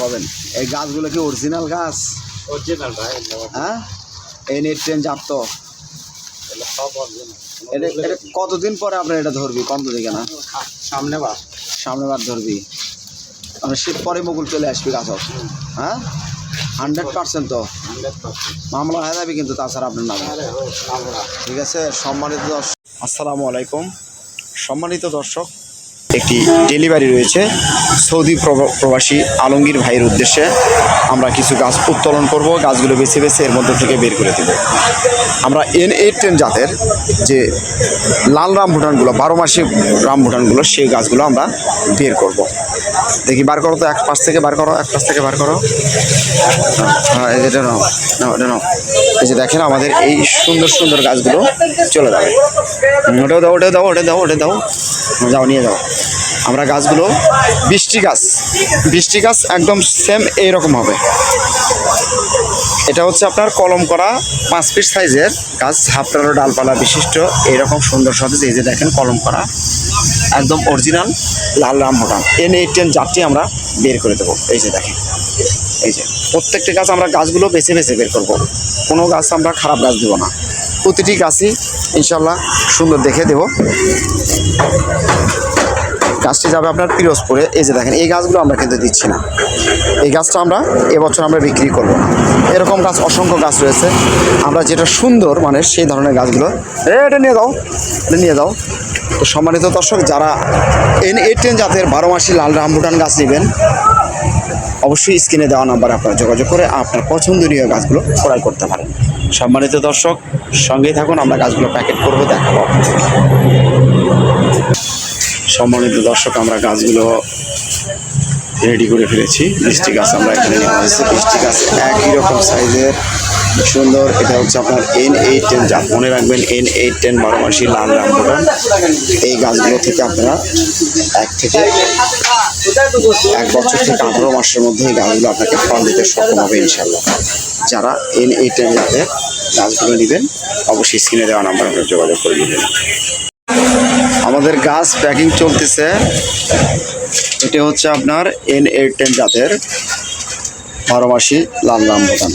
পাবেন এই গাছগুলো কি অরিজিনাল গাছ? অরিজিনাল ভাই হ্যাঁ? এই নেট ট্রেন এটা কতদিন পরে আপনার এটা ধরবি? কত দিকে না? সামনে বার। সামনে বার ধরবি। মানে শীত পরে মুকুল চলে আসবি গাছ হ্যাঁ? হান্ড্রেড পার্সেন্ট তো। মামলা হয়ে যাবে কিন্তু তাছাড়া আপনার নামে। ঠিক আছে? সম্মানিত দর্শক আসসালামু আলাইকুম। সম্মানিত দর্শক একটি ডেলিভারি রয়েছে। সৌদি প্রব- প্রবাসী আলমগীর ভাইয়ের উদ্দেশ্যে আমরা কিছু গাছ উত্তোলন করব, গাছগুলো বেছে বেছে এর মধ্যে থেকে বের করে দেব। আমরা এন এইট টেন জাতের যে লাল রামভুটানগুলো, বারো মাসি রামভুটানগুলো, সেই গাছগুলো আমরা বের করব। দেখি, বার করো তো এক পাশ থেকে, বার করো, এক পাশ থেকে বার করো। হ্যাঁ এটা নাও এটা নাও। এই যে দেখেন আমাদের এই সুন্দর সুন্দর গাছগুলো চলে যাবে। ওটাও দাও ওটা দাও ওটা দাও ওটা দাও। যাও, নিয়ে যাও। আমরা গাছগুলো বৃষ্টি গাছ বৃষ্টি গাছ একদম সেম এইরকম হবে। এটা হচ্ছে আপনার কলম করা পাঁচ ফিট সাইজের গাছ ঝাপটালো ডালপালা বিশিষ্ট, এইরকম সুন্দর সতেজ। এই যে দেখেন কলম করা, একদম অরিজিনাল লাল rambutan N eight ten জাতটি আমরা বের করে দেবো। এই যে দেখেন, এই যে। প্রত্যেকটি গাছ আমরা গাছগুলো বেছে বেছে বের করব। কোনো গাছ আমরা খারাপ গাছ দেবো না। প্রতিটি গাছই ইনশাল্লাহ সুন্দর দেখে দেব। গাছটি যাবে আপনার পিরোজপুরে। এই যে দেখেন, এই গাছগুলো আমরা কিন্তু দিচ্ছি না। এই গাছটা আমরা এবছর আমরা বিক্রি করব না। এরকম গাছ, অসংখ্য গাছ রয়েছে। আমরা যেটা সুন্দর মানে সেই ধরনের গাছগুলো এটা নিয়ে যাও এটা নিয়ে যাও তো সম্মানিত দর্শক, যারা এন এইটেন জাতের বারো মাসি লাল রামবুটান গাছ নেবেন অবশ্যই স্ক্রিনে দেওয়া নাম্বারে আপনারা যোগাযোগ করে আপনার পছন্দনীয় গাছগুলো ক্রয় করতে পারেন। সম্মানিত দর্শক, সঙ্গেই থাকুন, আমরা গাছগুলো প্যাকেট করব, দেখাবো সম্মানিত দর্শক, আমরা গাছগুলো রেডি করে ফেলেছি। মিষ্টি গাছ আমরা এখানে নেওয়া হয়েছে মিষ্টি গাছ একই রকম সাইজের, সুন্দর। এটা হচ্ছে আপনার এন এইট টেন যা মনে রাখবেন এন এইট টেন বারো মাসি লাল রামবুটান এই গাছগুলো থেকে আপনারা এক থেকে এক বছর থেকে আঠারো মাসের মধ্যে এই গাছগুলো আপনাকে ফল দিতে সক্ষম হবে ইনশাল্লাহ যারা এন এইট টেন গাছগুলো নেবেন, অবশ্যই স্ক্রিনে দেওয়া নাম্বার আপনার যোগাযোগ করে নেবেন। আমাদের গাছ প্যাকিং চলতেছে। এটা হচ্ছে আপনার এন এইট টেন জাতের বারো মাসি লাল রাম ভুটান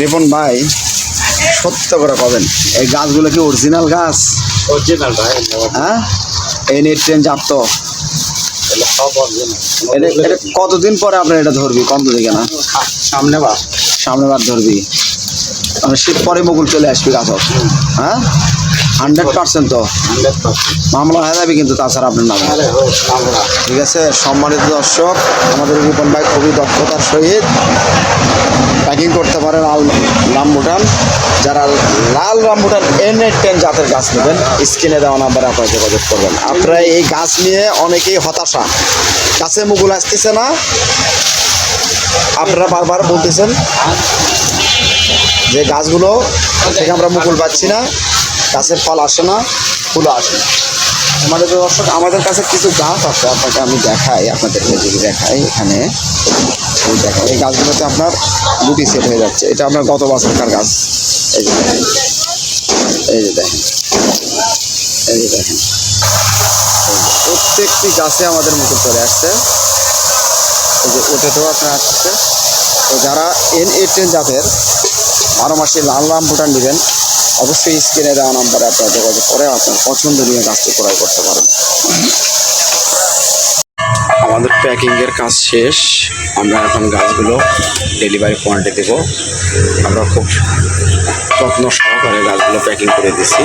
রিপন ভাই সত্য করে পাবেন এই গাছগুলো কি অরিজিনাল গাছ? অরিজিনাল ভাই হ্যাঁ? এন এইট টেন জাত তো। কতদিন পরে আপনার এটা ধরবি? কত দিকে না? সামনে বার। সামনে বার ধরবি। মানে শীত পরে মুকুল চলে আসবি গাছ হ্যাঁ? হান্ড্রেড পার্সেন্ট তো? মামলা হয়ে যাবে কিন্তু তাছাড়া আপনার নামে। আরে ঠিক আছে সম্মানিত দর্শক আমাদের রিপন ভাই খুবই দক্ষতার সহিত প্যাকিং করতে পারে লাল রামবুটান যারা লাল রামবুটান এন এইট টেন জাতের গাছ নেবেন স্ক্রিনে দেওয়া নাম্বারে আপনারা যোগাযোগ করবেন। আপনারা এই গাছ নিয়ে অনেকেই হতাশা। গাছে মুকুল আসতেছে না? আপনারা বারবার বলতেছেন যে গাছগুলো থেকে আমরা মুকুল পাচ্ছি না। গাছের ফল আসে না, ফুলও আসে না। আমাদের দর্শক, আমাদের কাছে কিছু গাছ আছে, আপনাকে আমি দেখাই, আপনাদেরকে যদি দেখাই এখানে। এই দেখেন, এই গাছগুলোতে আপনার গুটি সেট হয়ে যাচ্ছে। এটা আপনার গত বছরকার গাছ। এই যে দেখেন, এই যে দেখেন, এই যে দেখেন। প্রত্যেকটি গাছে আমাদের মুকুল চলে আসছে। এই যে ওটাতেও আপনার আসছে। তো যারা এন এইট টেন জাতের, বারো মাসে লাল রাম ভুটান নেবেন অবশ্যই স্ক্রিনে দেওয়া নাম্বারে আপনারা যোগাযোগ করে আপনার পছন্দনীয় গাছটি ক্রয় করতে পারেন। আমাদের প্যাকিংয়ের কাজ শেষ। আমরা এখন গাছগুলো ডেলিভারি পয়েন্টে দেব। আমরা খুব যত্ন সহকারে গাছগুলো প্যাকিং করে দিছি।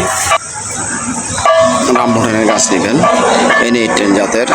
রামভুটানের গাছ নেবেন এন টেন জাতের